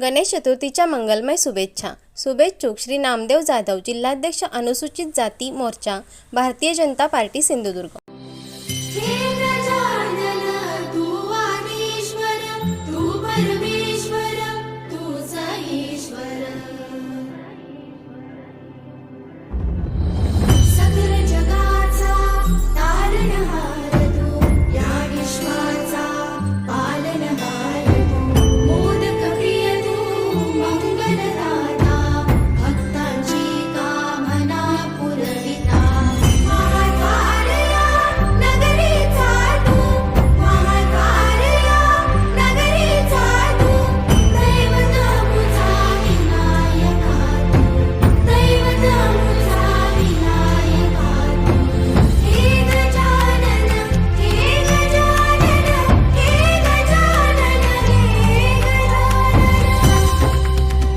गणेश चतुर्थीच्या मंगलमय शुभेच्छा. शुभेच्छुक श्री नामदेव जाधव जिल्हाध्यक्ष अनुसूचित जाती मोर्चा भारतीय जनता पार्टी सिंधुदुर्ग. மங்களதாய்